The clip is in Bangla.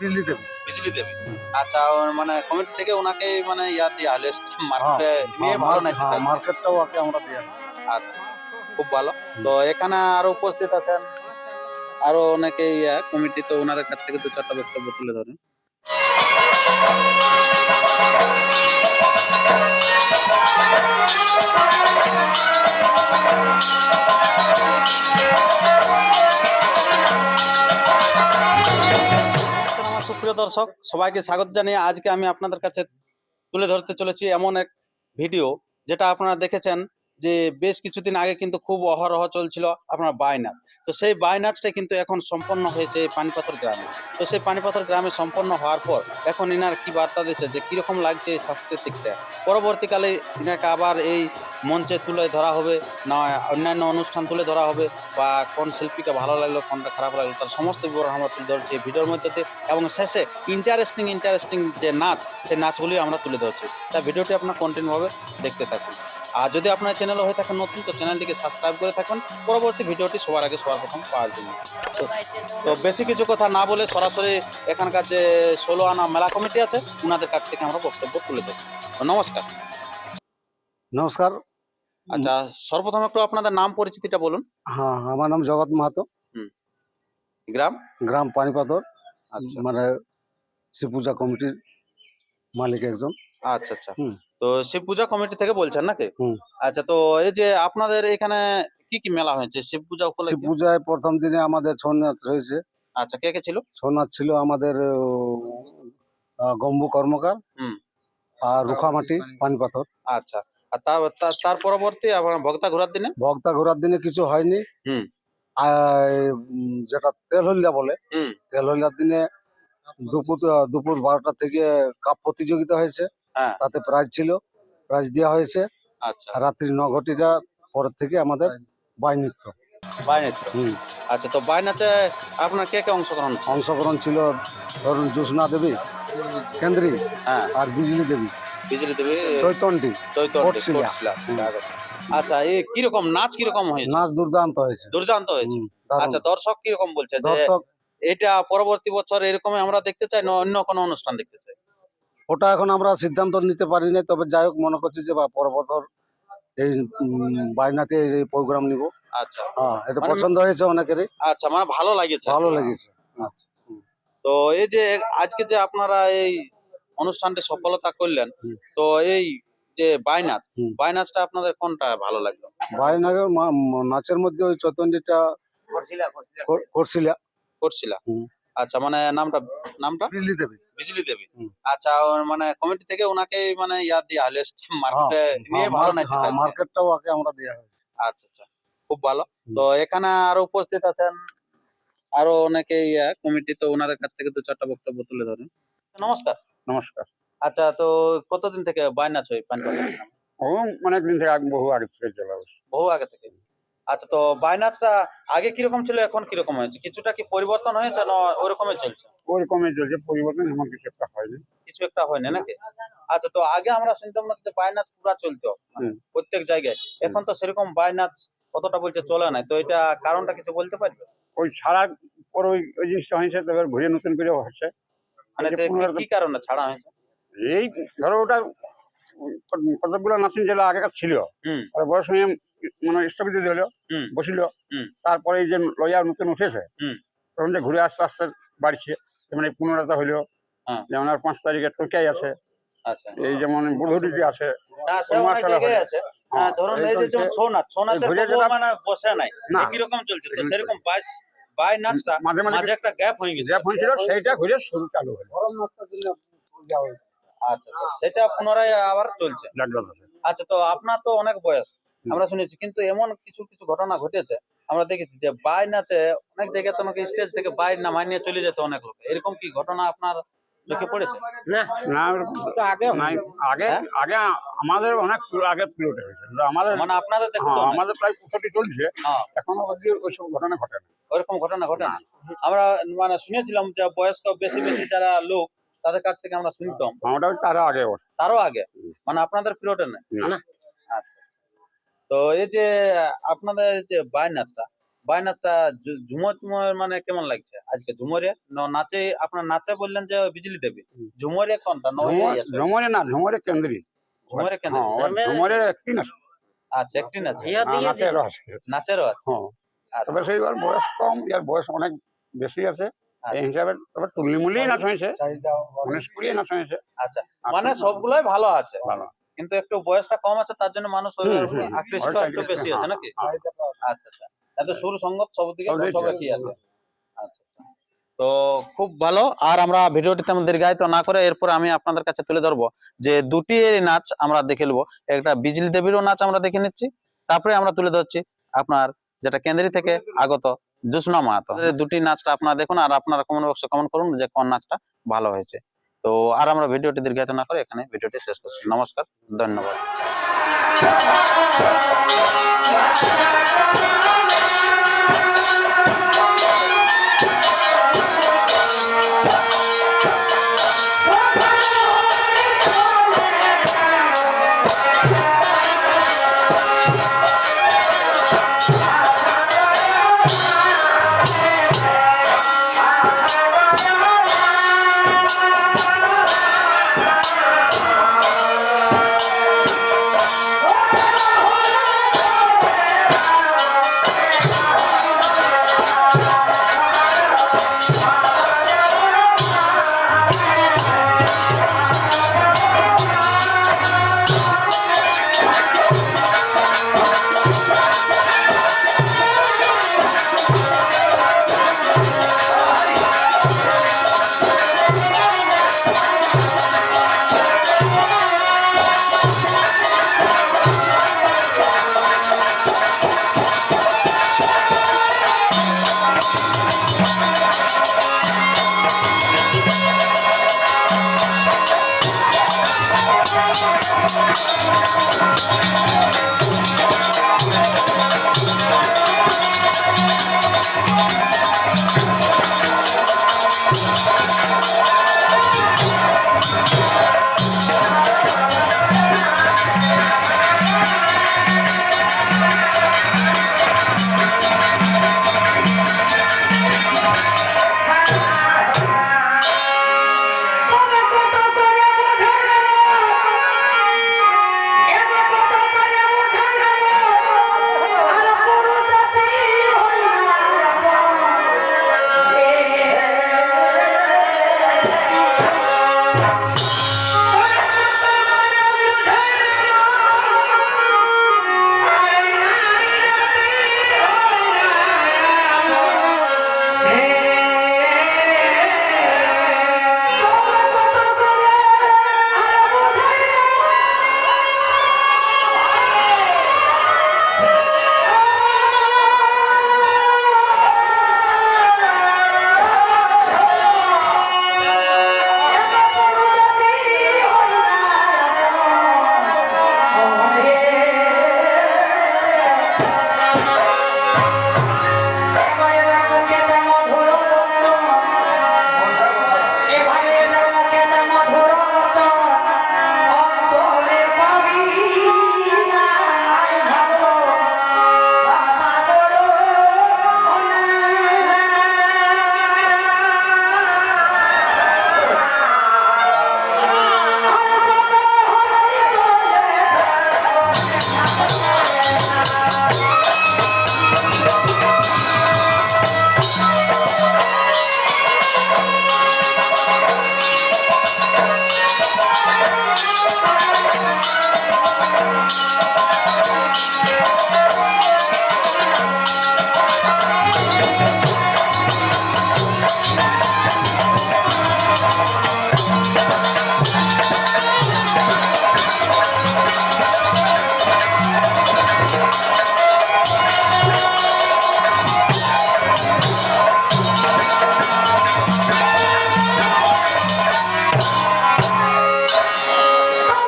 বিজলি দেবী। বিজলি দেবী। আচ্ছা মানে কমিটি থেকে ওনাকে মানে ইয়া দিয়ে লিস্ট মার্কেটে হ্যাঁ, নিয়ে ভালো হ্যাঁ, মার্কেটটাও ওকে আমরা দিয়ে আচ্ছা খুব ভালো। তো এখানে আরও উপস্থিত আছেন আরও অনেকে ইয়া কমিটি তো ওনাদের কাছ থেকে দু চারটা বক্তব্য তুলে ধরেন। সুপ্রিয় দর্শক, সবাইকে স্বাগত জানিয়ে আজকে আমি আপনাদের কাছে তুলে ধরতে চলেছি এমন এক ভিডিও, যেটা আপনারা দেখেছেন। যে বেশ কিছুদিন আগে কিন্তু খুব অহরহ চলছিল আপনার বাই নাচ তো সেই বাই নাচটা কিন্তু এখন সম্পন্ন হয়েছে এই পানিপাথর গ্রামে। তো সেই পানিপাথর গ্রামে সম্পন্ন হওয়ার পর এখন এনার কি বার্তা দিচ্ছে যে কীরকম লাগছে এই সাংস্কৃতিকটা? পরবর্তীকালে এনাকে আবার এই মঞ্চে তুলে ধরা হবে, না অন্যান্য অনুষ্ঠান তুলে ধরা হবে, বা কোন শিল্পীকে ভালো লাগল, কোনটা খারাপ লাগল, তার সমস্ত বিবরণ আমরা তুলে ধরছি এই ভিডিওর মধ্যে এবং শেষে ইন্টারেস্টিং ইন্টারেস্টিং যে নাচ, সেই নাচগুলি আমরা তুলে ধরছি। তা ভিডিওটি আপনার কন্টিনিউভাবে দেখতে থাকুন। আর যদি আপনার চ্যানেল হয়ে থাকেন নতুন তো চ্যানেলটিকে সাবস্ক্রাইব করে থাকুন। পরবর্তী ভিডিওটি সবার আগে সবার প্রথম পাওয়ার জন্য। তো- বেশি কিছু কথা না বলে সরাসরি এখানকার যে ষোলো আনা মেলা কমিটি আছে ওনাদের কাছ থেকে আমরা বক্তব্য তুলে দেবো নমস্কার। নমস্কার। আচ্ছা সর্বপ্রথম একটু আপনাদের নাম পরিচিতিটা বলুন। হ্যাঁ আমার নাম জগৎ মাহাতো। গ্রাম? গ্রাম পানিপাথর আচ্ছা। মানে শ্রী পূজা কমিটির মালিক একজন। আচ্ছা আচ্ছা। হুম। তো শিব পূজা কমিটি থেকে বলছেন নাকি হুম। আচ্ছা তো এই যে আপনাদের এখানে কি কি মেলা হয়েছে শিব পূজা উপলক্ষে পূজায় প্রথম দিনে আমাদের ছৌ নাচ হয়েছে আচ্ছা কে কে ছিল ছৌ নাচ ছিল আমাদের আহ, গম্বু কর্মকার হুম। আর রুখামাটি পানিপাথর আচ্ছা আর তার পরবর্তী আপনার ভক্তা ঘোরার দিনে ভক্তা ঘোরার দিনে কিছু হয়নি হুম। আর, উম, যেটা তেল হলদা বলে হুম। তেল হলদার দিনে দুপুর দুপুর বারোটা থেকে কাপ প্রতিযোগিতা হয়েছে হ্যাঁ। তাতে প্রাইজ ছিল। প্রাইজ দেওয়া হয়েছে। আচ্ছা। রাত্রি ন ঘটিটা পর থেকে আমাদের বাই নৃত্য। বাই নৃত্য। হুম। আচ্ছা তো বাই নাচে আপনার কে কে অংশগ্রহণ অংশগ্রহণ ছিল ধরুন জ্যোৎস্না দেবী কেন্দ্রী হ্যাঁ। আর বিজলি দেবী। বিজলি দেবী চৈতন্যী চৈতন্য আচ্ছা এই কীরকম নাচ কীরকম হয়েছে? নাচ দুর্দান্ত হয়েছে। দুর্দান্ত হয়েছে। আচ্ছা দর্শক কীরকম বলছে দর্শক এটা পরবর্তী বছর এরকম আমরা দেখতে চাই না অন্য কোনো অনুষ্ঠান দেখতে চাই? ওটা এখন আমরা সিদ্ধান্ত নিতে পারি না তবে যাই হোক মনে করছি যে বা পরের এই বাইনাতে এই প্রোগ্রাম নিব। আচ্ছা। হ্যাঁ এটা মানে- পছন্দ হয়েছে অনেকেরই। আচ্ছা মানে ভালো লাগেছে ভালো লেগেছে। তো এই যে আজকে যে আপনারা এই অনুষ্ঠানটি সফলতা করলেন তো এই যে বাইনাচ হুম। বাইনাচটা আপনাদের কোনটা ভালো লাগল? বাইনাগের নাচের মধ্যে ওই চৈতন্যটা করছিলা করছিলা হুম। আচ্ছা মানে নামটা নামটা? বিজলি দেবী। বিজলি দেবী। আচ্ছা মানে কমিটি থেকে ওনাকে মানে ইয়া দিয়া লিস্ট মার্কেটে নিয়ে ভালো নাচছে হ্যাঁ, মার্কেটটাও আগে আমরা দেওয়া হয়েছে। আচ্ছা আচ্ছা খুব ভালো। তো এখানে আরও উপস্থিত আছেন আরও অনেকে ইয়া কমিটি তো ওনাদের কাছ থেকে দু চারটা বক্তব্য তুলে ধরেন। নমস্কার। নমস্কার। আচ্ছা তো কতদিন থেকে বাইনাচ হয় পানিপাতা ও অনেক দিন থেকে বহু আগে থেকে চলে বহু আগে থেকে? আচ্ছা তো বাইনাচটা আগে কীরকম ছিল এখন কীরকম হয়েছে? কিছুটা কি পরিবর্তন হয়েছে না ওরকমই চলছে? ওরকমই চলছে পরিবর্তন এমন কিছু একটা হয়নি। কিছু একটা হয়নি নাকি? আচ্ছা তো আগে আমরা শুনতাম না যে বাইনাচ পুরা চলতো। প্রত্যেক জায়গায়। এখন তো সেরকম বাইনাচ কতটা বলছে চলে না। তো এটা কারণটা কিছু বলতে পারবে? ওই সারা পর ওই ওই জিনিসটা হয়েছে তবে ঘুরে নতুন করে হচ্ছে মানে কি- কারণে ছাড়া হয়েছে? এই ধরো ওটা কতগুলো নাচন জেলা আগেকার ছিল। হুম। আর বড় সময় মানে স্থগিত হলো বসিল তারপরে এই যে লয়া নতুন উঠেছে তখন যে ঘুরে আস্তে আস্তে বাড়ছে যেমন এই পুনরাটা হইল হ্যাঁ। যেমন আর পাঁচ তারিখে টোকাই আছে আচ্ছা। এই যেমন বুধুরিতে আছে হ্যাঁ, হ্যাঁ, ধরুন এই এই যে ছৌ নাচ ছৌ নাচের ঘুরে মানে বসে নাই না। কীরকম চলছে তো সেরকম বাইশ বাই নাচটা মাঝে মাঝে একটা গ্যাপ হয়ে গেছে। যে ফোন ছিল সেইটা ঘুরে শুরু চালু হলো। আচ্ছা আচ্ছা সেটা পুনরায় আবার চলছে। আচ্ছা তো আপনার তো অনেক বয়স। আমরা শুনেছি। কিন্তু এমন কিছু কিছু ঘটনা ঘটেছে। আমরা দেখেছি যে বাই নাচে অনেক জায়গায় তো নাকি স্টেজ থেকে বাই নামাই নিয়ে চলে যেত অনেক লোক। এরকম কি ঘটনা আপনার চোখে পড়েছে? না আগে আগে হ্যাঁ? আগে আমাদের অনেক আগে পিরিয়ড হয়েছে আমাদের মানে আপনাদের হ্যাঁ, তো অনেক। আমাদের প্রায় পঁয়ষট্টি চলছে হ্যাঁ। এখনও ওইসব ঘটনা ঘটে না। ওরকম ঘটনা ঘটে না। আমরা মানে শুনেছিলাম যে বয়স্ক বেশি বেশি যারা লোক তাদের কাছ থেকে আমরা শুনতাম। আমাদের তারা আগে। তারও আগে? মানে আপনাদের পিরিয়ডে নেই না। আচ্ছা। তো এই যে আপনাদের যে বাই নাচটা বাই নাচটা ঝু- ঝুমুর মানে কেমন লাগছে? আজকে ঝুমুরে? ন- নাচে আপনার নাচে বললেন যে বিজলি দেবী। ঝুমুরে কোনটা? ন- ঝুমর। ঝুমরে না ঝুমরে কেন্দ্রি। ঝুমুরে হ্যাঁ ওর ঝুমরের একটি না আচ্ছা একটি নাচ। নাচেরও আছে। নাচেরও আছে? হ্যাঁ। আচ্ছা। তবে সেই ওর বয়স কম ইয়ার বয়স অনেক বেশি আছে। এই হিসাবে তবে তুলনিমূল্যই নাচ হয়েছে। গণেশ কুড়িয়ে নাচ হয়েছে। আচ্ছা। মানে সবগুলোই ভালো আছে। ভালো। কিন্তু একটু বয়সটা কম আছে তার জন্য মানুষ আকৃষ্ট একটু বেশি হ্যাঁ, আছে নাকি? হ্যাঁ। আচ্ছা। আচ্ছা এত সুর সঙ্গত সব দিকে সব দিকে সব একই আছে? আচ্ছা আচ্ছা। তো খুব ভালো। আর আমরা ভিডিওটিতে আমাদের দীর্ঘায়িত না করে এরপরে আমি আপনাদের কাছে তুলে ধরবো যে দুটি নাচ আমরা দেখে নেব। একটা বিজলি দেবীরও নাচ আমরা দেখে নিচ্ছি। তারপরে আমরা তুলে ধরছি আপনার যেটা কেন্দ্রি থেকে আগত জুসনা মাহাতো। দুটি নাচটা আপনারা দেখুন আর আপনারা কমেন্ট বক্সে কমেন্ট করুন যে কোন নাচটা ভালো হয়েছে। তো আর আমরা ভিডিওটি দীর্ঘায়িত না করে এখানে ভিডিওটি শেষ করছি। নমস্কার ধন্যবাদ।